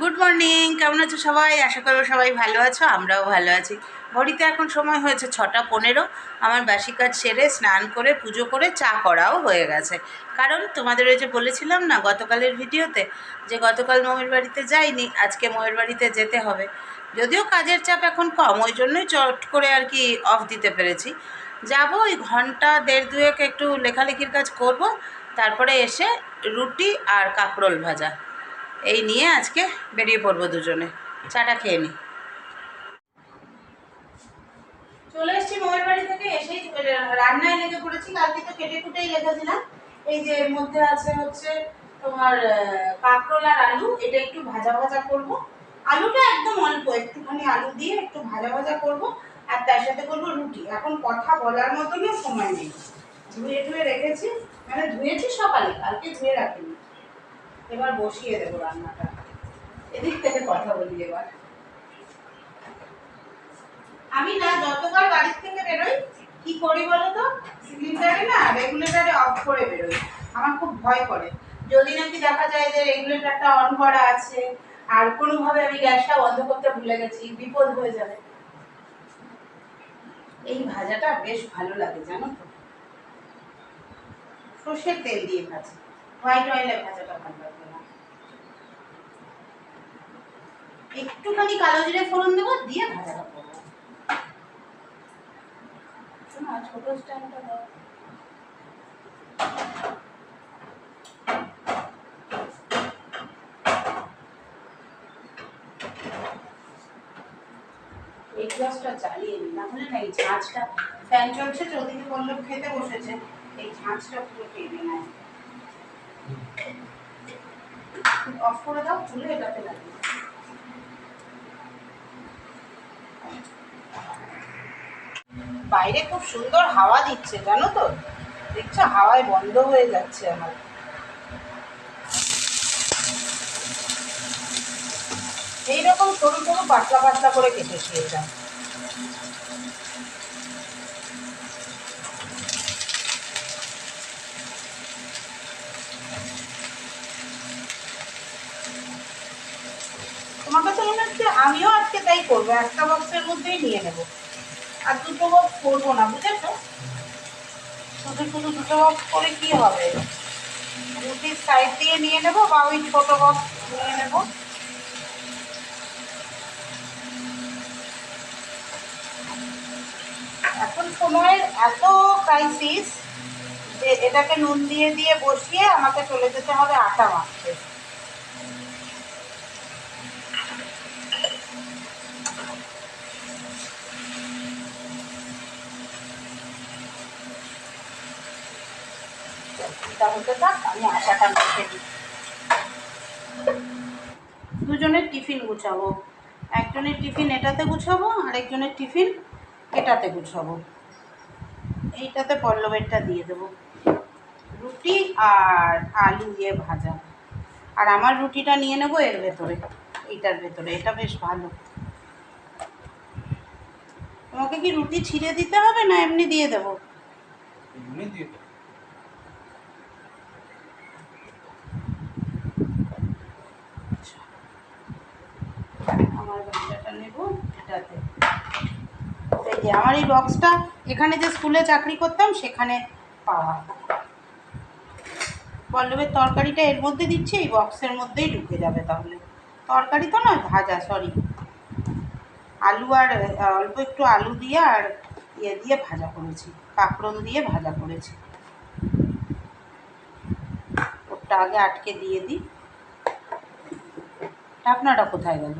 Good morning কেমন আছো সবাই? আশা করব সবাই ভালো আছো, আমরাও ভালো আছি। ঘড়িতে এখন সময় হয়েছে ছটা পনেরো। আমার বাসি কাজ সেরে স্নান করে, পুজো করে চা করাও হয়ে গেছে। কারণ তোমাদের ওই যে বলেছিলাম না, গতকালের ভিডিওতে যে গতকাল মমের বাড়িতে যাইনি, আজকে ময়ের বাড়িতে যেতে হবে। যদিও কাজের চাপ এখন কম, ওই জন্যই চট করে আর কি অফ দিতে পেরেছি। যাব ওই ঘণ্টা দেড় দুয়েক একটু লেখালেখির কাজ করব, তারপরে এসে রুটি আর কাঁকরোল ভাজা। এই নিয়ে আজকে বেরিয়ে পড়ব দুজনে। চাটা খেয়ে নি। চলে এসেছি মোবাইল বাড়ি থেকে, এসেই রান্নায় লেগে পড়েছি। কালকে তো কেটে কুটেই রেখেছিলাম এই যে মধ্যে আছে হচ্ছে তোমার কাঁকরোল আর আলু। এটা একটু ভাজা ভাজা করব। আলুটা একদম অল্প, একটুখানি আলু দিয়ে একটু ভাজা ভাজা করব। আর তার সাথে করব রুটি। এখন কথা বলার মতনও সময় নেই। ধুয়ে ধুয়ে রেখেছি। মানে ধুয়েছি সকালে, কালকে ধুয়ে রাখিনি। এবার বসিয়ে দেবো রান্নাটা। এদিক থেকে কথা বলি এবার। আমি না, যতবার বাড়ির থেকে বেরোই, কি করি বলো তো? সিলিন্ডারে না রেগুলেটারে অফ করে বেরোই। আমার খুব ভয় করে। যদি নাকি দেখা যায় যে রেগুলেটরটা অন করা আছে, আর কোনোভাবে আমি গ্যাসটা বন্ধ করতে ভুলে গেছি, বিপদ হয়ে যাবে। এই ভাজাটা বেশ ভালো লাগে, জানো তো? সর্ষের তেল দিয়ে ভাজি। হোয়াইট অয়েলে ভাজাটা ভালো লাগবে না একটুখানি কালো জিরে ফোড়ন দেবো দিয়ে করব। শোনো, আর স্ট্যান্ডটা এই ঝাঁঝটা ফ্যান চলছে চৌদিকে পল্লব খেতে বসেছে এই ঝাঁঝটা পুরো টেনে নেয়। অফ করে দাও খুলে এটাতে লাগিয়ে বাইরে খুব সুন্দর হাওয়া দিচ্ছে, জানো তো? দেখছ, হাওয়ায় বন্ধ হয়ে যাচ্ছে আমার। এইরকম সরু সরু পাতলা পাতলা করে কেটেছি এটা তোমার মনে হচ্ছে আমিও আজকে তাই করব, একটা বক্সের মধ্যেই নিয়ে নেব। আর দুটো বক্স করব না, বুঝেছ? শুধু শুধু দুটো বক্স করে কি হবে? রুটির সাইড দিয়ে নিয়ে নেব বা ওই ছোটো বক্স নিয়ে নেব? এখন সময়ের এত ক্রাইসিস যে এটাকে নুন দিয়ে দিয়ে বসিয়ে আমাকে চলে যেতে হবে আটা মাখতে। আমি আটাটা মেখে দিই। দুজনের টিফিন গুছাবো। একজনের টিফিন এটাতে গুছাবো আর একজনের টিফিন এটাতে গুছাবো। এইটাতে পল্লবেরটা দিয়ে দেবো। রুটি আর আলু দিয়ে ভাজা। আর আমার রুটিটা নিয়ে নেব এর ভেতরে, এইটার ভেতরে, এটা বেশ ভালো। তোমাকে কি রুটি ছিঁড়ে দিতে হবে না এমনি দিয়ে দেবো? এমনি দিয়ে দাও। আমার ভাজাটা নেব এই যে আমার এই বক্সটা এখানে যে স্কুলে চাকরি করতাম, সেখানে পাওয়া পল্লবের তরকারিটা এর মধ্যে দিচ্ছি, এই বক্সের মধ্যেই ঢুকে যাবে তাহলে। তরকারি তো নয়, ভাজা সরি আলু আর, অল্প একটু আলু দিয়ে আর ইয়ে দিয়ে ভাজা করেছি কাঁকরোল দিয়ে ভাজা করেছি। ওটা আগে আটকে দিয়ে দিই। ঢাকনাটা কোথায় গেল?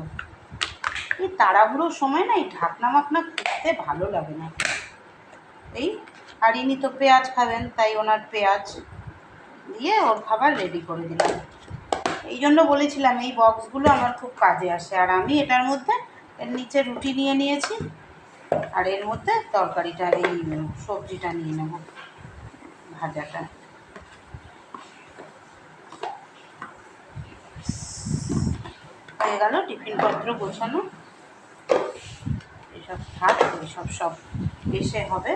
এই তাড়াহুড়োর সময় না, এই ঢাকনা মাকনা খুঁজতে ভালো লাগে না। এই আর ইনি তো পেঁয়াজ খাবেন, তাই ওনার পেঁয়াজ দিয়ে ওর খাবার রেডি করে দিলাম। এই জন্য বলেছিলাম, এই বক্সগুলো আমার খুব কাজে আসে। আর আমি এটার মধ্যে, এর নিচে রুটি নিয়ে নিয়েছি, আর এর মধ্যে তরকারিটা, এই সবজিটা নিয়ে নেব, ভাজাটা। হয়ে গেল টিফিন পত্র গোছানো। এসব থাক এসব সব এসে হবে।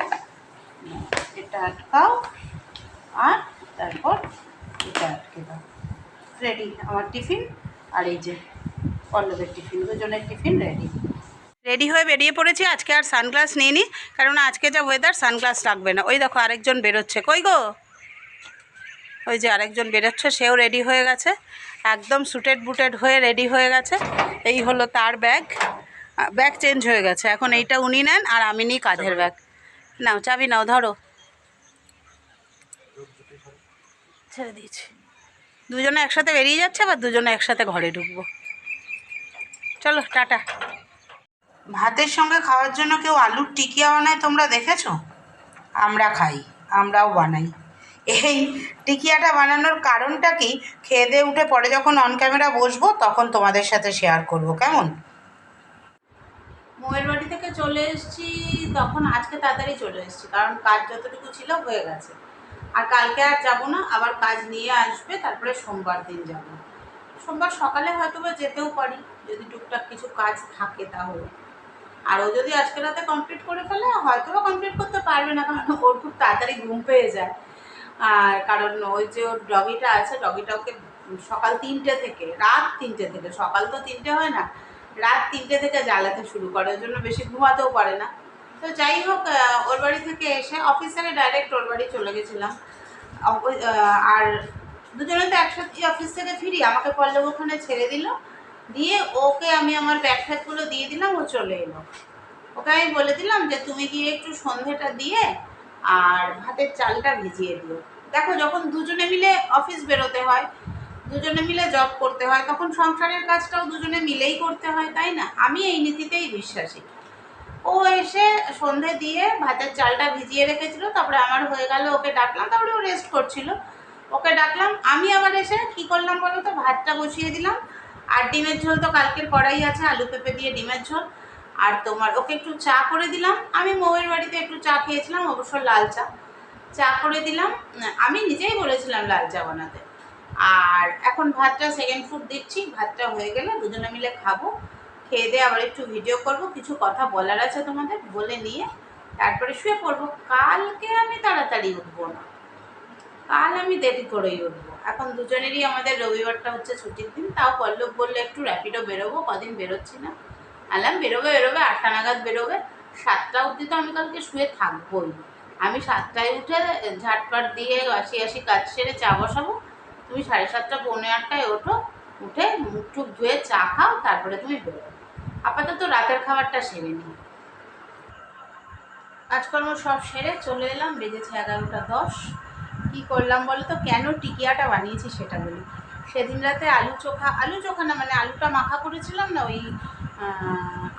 এটা আটকাও, আর তারপর এটা আটকে দাও। রেডি আমার টিফিন, আর এই যে পল্লবের টিফিন, দুজনের টিফিন রেডি রেডি হয়ে বেরিয়ে পড়েছি, আজকে আর সানগ্লাস নিয়ে নি কারণ আজকে যা ওয়েদার সানগ্লাস লাগবে না। ওই দেখো, আরেকজন বেরোচ্ছে। কই গো? ওই যে আরেকজন বেরোচ্ছে, সেও রেডি হয়ে গেছে। একদম সুটেড বুটেড হয়ে রেডি হয়ে গেছে। এই হলো তার ব্যাগ ব্যাগ চেঞ্জ হয়ে গেছে। এখন এইটা উনি নেন আর আমি নিই কাঁধের ব্যাগ। নাও চাবি নাও ধরো। ছেড়ে দিয়েছি। দুজনে একসাথে বেরিয়ে যাচ্ছে আবার দুজনে একসাথে ঘরে ঢুকবো? চলো টাটা। ভাতের সঙ্গে খাওয়ার জন্য কেউ আলুর টিকিয়া বানায় তোমরা দেখেছ? আমরা খাই আমরাও বানাই। এই টিকিয়াটা বানানোর কারণটা কি? খেয়ে দিয়ে উঠে পরে যখন অন ক্যামেরা বসবো তখন তোমাদের সাথে শেয়ার করব কেমন? মোয়ের বাড়ি থেকে চলে এসেছি, তখন আজকে তাড়াতাড়ি চলে এসেছি, কারণ কাজ যতটুকু ছিল হয়ে গেছে। আর কালকে আর যাব না, আবার কাজ নিয়ে আসবে, তারপরে সোমবার দিন যাব। সোমবার সকালে হয়তো বা যেতেও পারি, যদি টুকটাক কিছু কাজ থাকে তাহলে। আর ও যদি আজকে রাতে কমপ্লিট করে ফেলে হয়তো বা কমপ্লিট করতে পারবে না, কারণ ওর খুব তাড়াতাড়ি ঘুম পেয়ে যায়। আর কারণ ওই যে ওর ডগিটা আছে, ডগিটা ওকে সকাল তিনটে থেকে, রাত তিনটে থেকে, সকাল তো তিনটে হয় না রাত তিনটে থেকে জ্বালাতে শুরু করে, ওই জন্য বেশি ঘুমাতেও পারে না। তো যাই হোক ওর বাড়ি থেকে এসে অফিস থেকে ডাইরেক্ট ওর বাড়ি চলে গেছিলাম। আর দুজনে তো একসাথে অফিস থেকে ফিরি, আমাকে পল্লব ওখানে ছেড়ে দিল। দিয়ে ওকে আমি আমার ব্যাগ দিয়ে দিলাম, ও চলে এলো। ওকে আমি বলে দিলাম যে, তুমি গিয়ে একটু সন্ধেটা দিয়ে আর ভাতের চালটা ভিজিয়ে দিও। দেখো, যখন দুজনে মিলে অফিস বেরোতে হয় দুজনে মিলে জব করতে হয়, তখন সংসারের কাজটাও দুজনে মিলেই করতে হয়, তাই না? আমি এই নীতিতেই বিশ্বাসী। ও এসে সন্ধে দিয়ে ভাতের চালটা ভিজিয়ে রেখেছিল, তারপরে আমার হয়ে গেল, ওকে ডাকলাম, তারপরে ও রেস্ট করছিল। ওকে ডাকলাম, আমি আবার এসে কি করলাম বলো তো? ভাতটা বসিয়ে দিলাম। আর ডিমের ঝোল তো কালকের কড়াই আছে, আলু পেঁপে দিয়ে ডিমের ঝোল। আর তোমার, ওকে একটু চা করে দিলাম। আমি মৌয়ের বাড়িতে একটু চা খেয়েছিলাম, অবশ্য লাল চা। চা করে দিলাম। আমি নিজেই বলেছিলাম লাল চা বানাতে। আর এখন ভাতটা সেকেন্ড ফুড দিচ্ছি, ভাতটা হয়ে গেলে দুজনে মিলে খাব। খেয়ে দিয়ে আবার একটু ভিডিও করব, কিছু কথা বলার আছে তোমাদের, বলে নিয়ে তারপরে শুয়ে পড়ব। কালকে আমি তাড়াতাড়ি উঠবো না। কাল আমি দেরি করেই উঠবো। এখন দুজনেরই আমাদের রবিবারটা হচ্ছে ছুটির দিন, তাও পল্লব বললে একটু র্যাপিডো বেরোবো, কদিন বেরোচ্ছি না। আলাম, বেরোবে বেরোবে, আটটা নাগাদ বেরোবে। সাতটা অবধি তো আমি কালকে শুয়ে থাকবোই। আমি সাতটায় উঠে ঝাটপাট দিয়ে আসি আসি কাজ সেরে চা বসাবো। তুমি সাড়ে সাতটা, পৌনে আটটায় ওঠো, উঠে মুখ টুক ধুয়ে চা খাও, তারপরে তুমি বেরো আপাতত রাতের খাবারটা সেরে নিই। কাজকর্ম সব সেরে চলে এলাম, বেজেছে এগারোটা দশ। কী করলাম বলো তো কেন টিকিয়াটা বানিয়েছি সেটা বলি। সেদিন রাতে আলু চোখা আলু চোখা না মানে আলুটা মাখা করেছিলাম না, ওই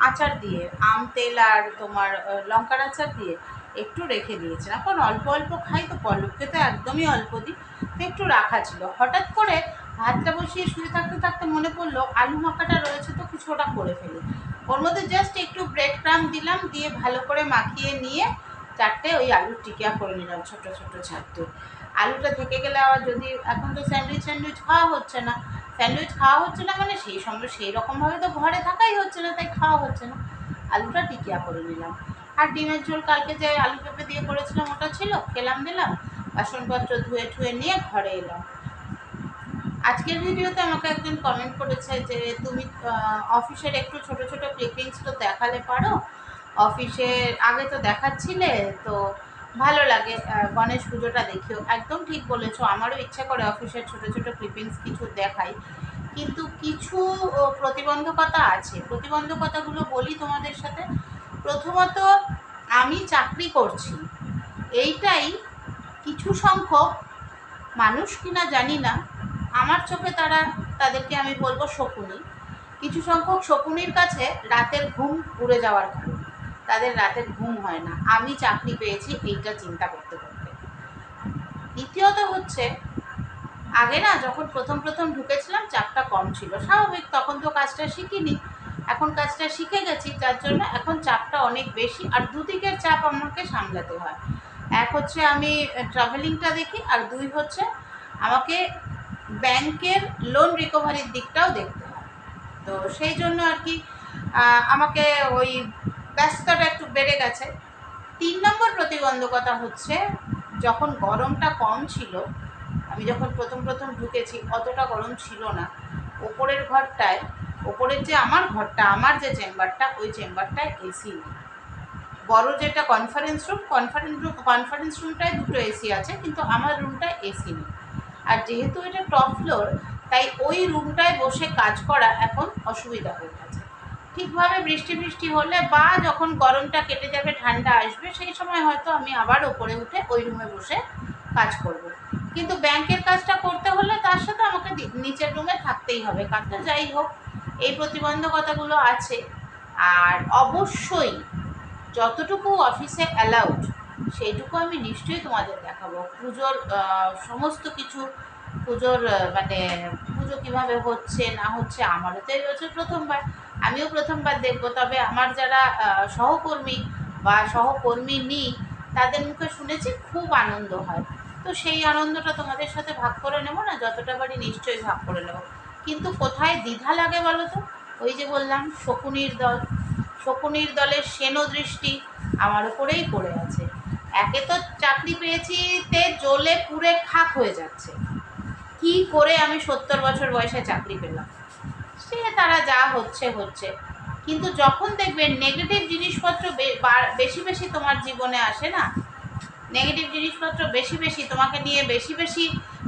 আচার দিয়ে, আম, তেল আর তোমার লঙ্কার আচার দিয়ে একটু রেখে দিয়েছিলাম। এখন অল্প অল্প খাই, তো পল্লবকে তো একদমই অল্প দিই। একটু রাখা ছিল। হঠাৎ করে ভাতটা বসিয়ে শুয়ে থাকতে থাকতে মনে পড়ল, আলু মাখাটা রয়েছে তো কিছু ওটা করে ফেলি। ওর মধ্যে জাস্ট একটু ব্রেড ক্রাম দিলাম, দিয়ে ভালো করে মাখিয়ে নিয়ে চারটে ওই আলুর টিকিয়া করে নিলাম, ছোটো ছোটো চারটে আলুটা থেকে গেলে আবার যদি এখন তো স্যান্ডউইচ স্যান্ডউইচ খাওয়া হচ্ছে না। স্যান্ডউইচ খাওয়া হচ্ছে না মানে সেই সঙ্গে সেই রকমভাবে তো ঘরে থাকাই হচ্ছে না, তাই খাওয়া হচ্ছে না। আলুটা টিকিয়া করে নিলাম। আর ডিমের ঝোল কালকে যে আলু পেঁপে দিয়ে করেছিলাম, ওটা ছিল, খেলাম, দিলাম। বাসনপত্র ধুয়ে ঠুয়ে নিয়ে ঘরে এলাম। আজকের ভিডিওতে আমাকে একজন কমেন্ট করেছে যে, তুমি অফিসের একটু ছোট ছোট ক্লিপিংস তো দেখালে পারো? অফিসের আগে তো দেখাচ্ছিলে, তো ভালো লাগে গণেশ পুজোটা দেখিও। একদম ঠিক বলেছ, আমারও ইচ্ছা করে অফিসের ছোট ছোট ক্লিপিংস কিছু দেখাই। কিন্তু কিছু প্রতিবন্ধকতা আছে। প্রতিবন্ধকতাগুলো বলি তোমাদের সাথে। প্রথমত, আমি চাকরি করছি। এইটাই কিছু সংখ্যক মানুষ কিনা জানি না। আমার চোখে তারা, তাদেরকে আমি বলব শকুনি। কিছু সংখ্যক শকুনির কাছে রাতের ঘুম উড়ে যাওয়ার কারণ তাদের রাতের ঘুম হয় না। আমি চাকরি পেয়েছি, এইটা চিন্তা করতে করতে। দ্বিতীয়ত হচ্ছে, আগে না যখন প্রথম প্রথম ঢুকেছিলাম, চাপটা কম ছিল। স্বাভাবিক, তখন তো কাজটা শিখিনি। এখন কাজটা শিখে গেছি, যার জন্য এখন চাপটা অনেক বেশি। আর দুদিকের চাপ আমাকে সামলাতে হয়। এক হচ্ছে আমি ট্রাভেলিংটা দেখি আর দুই হচ্ছে আমাকে ব্যাংকের লোন রিকভারির দিকটাও দেখতে হয়। তো সেই জন্য আর কি আমাকে ওই ব্যস্ততাটা একটু বেড়ে গেছে। তিন নম্বর প্রতিবন্ধকতা হচ্ছে যখন গরমটা কম ছিল, আমি যখন প্রথম প্রথম ঢুকেছি অতটা গরম ছিল না, ওপরের ঘরটায়, ওপরের যে আমার ঘরটা, আমার যে চেম্বারটা, ওই চেম্বারটায় এসি নেই। বড় যেটা conference room conference room conference রুমটায় দুটো এসি আছে, কিন্তু আমার রুমটায় এসি নেই। আর যেহেতু এটা টপ ফ্লোর তাই ওই রুমটায় বসে কাজ করা এখন অসুবিধা হয়ে গেছে। ঠিকভাবে বৃষ্টি বৃষ্টি হলে বা যখন গরমটা কেটে যাবে, ঠান্ডা আসবে, সেই সময় হয়তো আমি আবার ওপরে উঠে ওই রুমে বসে কাজ করব। কিন্তু ব্যাংকের কাজটা করতে হলে তার সাথে আমাকে নিচের রুমে থাকতেই হবে। কাজটা যাই হোক, এই প্রতিবন্ধকতাগুলো আছে। আর অবশ্যই যতটুকু অফিসে অ্যালাউড সেইটুকু আমি নিশ্চয়ই তোমাদের দেখাবো। পুজোর সমস্ত কিছু, পুজোর মানে পুজো কীভাবে হচ্ছে, না হচ্ছে, আমারও তো এই বছর প্রথমবার, আমিও প্রথমবার দেখব। তবে আমার যারা সহকর্মী বা সহকর্মী নি তাদের মুখে শুনেছি খুব আনন্দ হয়। তো সেই আনন্দটা তোমাদের সাথে ভাগ করে নেব না, যতটা পারি নিশ্চয়ই ভাগ করে নেব। কিন্তু কোথায় দ্বিধা লাগে বলো তো? ওই যে বললাম, শকুনির দল। শকুনির দলের সেন দৃষ্টি আমার উপরেই পড়ে আছে। একে তো চাকরি পেয়েছি তে জ্বলে পুড়ে খাক হয়ে যাচ্ছে। কি করে আমি সত্তর বছর বয়সে চাকরি পেলাম? সে তারা যা হচ্ছে হচ্ছে। কিন্তু যখন দেখবেন নেগেটিভ জিনিসপত্র বেশি বেশি তোমার জীবনে আসে না নেগেটিভ জিনিসপত্র বেশি বেশি তোমাকে নিয়ে বেশি বেশি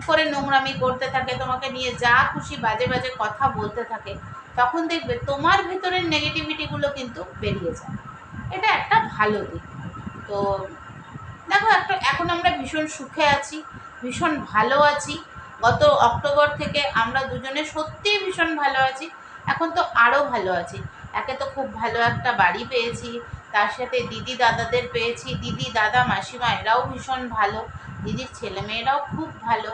করে নোংরামি করতে থাকে, তোমাকে নিয়ে যা খুশি বাজে বাজে কথা বলতে থাকে তখন দেখবে তোমার ভেতরের নেগেটিভিটিগুলো কিন্তু বেরিয়ে যায়। এটা একটা ভালো দিক। তো দেখো, একটা এখন আমরা ভীষণ সুখে আছি, ভীষণ ভালো আছি। গত অক্টোবর থেকে আমরা দুজনে সত্যিই ভীষণ ভালো আছি। এখন তো আরও ভালো আছি। একে তো খুব ভালো একটা বাড়ি পেয়েছি, তার সাথে দিদি দাদাদের পেয়েছি। দিদি দাদা মাসিমা এরাও ভীষণ ভালো। দিদির ছেলেমেয়েরাও খুব ভালো।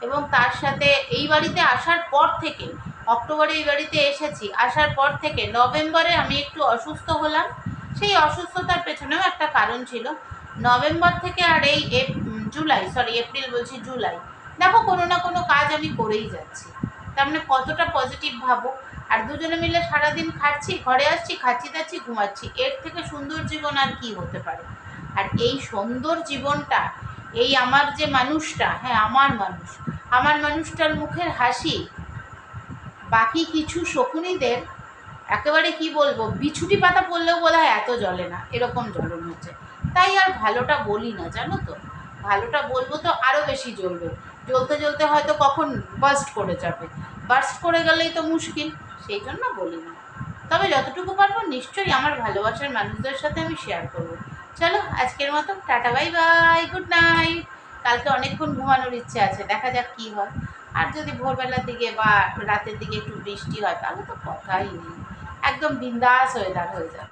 এবং তার সাথে এই বাড়িতে আসার পর থেকে অক্টোবরে এই বাড়িতে এসেছি। আসার পর থেকে নভেম্বরে আমি একটু অসুস্থ হলাম। সেই অসুস্থতার পেছনেও একটা কারণ ছিল। নভেম্বর থেকে আর এই জুলাই সরি এপ্রিল বলছি জুলাই। দেখো, কোনো না কোনো কাজ আমি করেই যাচ্ছি। তার মানে কতটা পজিটিভ ভাবো। আর দুজনে মিলে সারাদিন খাচ্ছি, ঘরে আসছি, খাচ্ছি, দাচ্ছি, ঘুমাচ্ছি। এর থেকে সুন্দর জীবন আর কি হতে পারে? আর এই সুন্দর জীবনটা, এই আমার যে মানুষটা হ্যাঁ আমার মানুষ। আমার মানুষটার মুখের হাসি বাকি কিছু শকুনিদের একেবারে কি বলব, বিছুটি পাতা পড়লেও বোধ হয় এত জ্বলে না, এরকম জ্বলন হচ্ছে। তাই আর ভালোটা বলি না, জানো তো? ভালোটা বলব তো আরও বেশি জ্বলবে। জ্বলতে জ্বলতে হয়তো কখন বাস্ট করে যাবে। বাস্ট করে গেলেই তো মুশকিল, সেই জন্য বলি না। তবে যতটুকু পারব নিশ্চয়ই আমার ভালোবাসার মানুষদের সাথে আমি শেয়ার করব। চলো, আজকের মতো tata bye bye good night কালকে অনেকক্ষণ ঘুমানোর ইচ্ছে আছে, দেখা যাক কী হয়। আর যদি ভোরবেলার দিকে বা রাতের দিকে একটু বৃষ্টি হয়, তাহলে তো কথাই নেই। একদম বিন্দাস ওয়েদার হয়ে যাবে।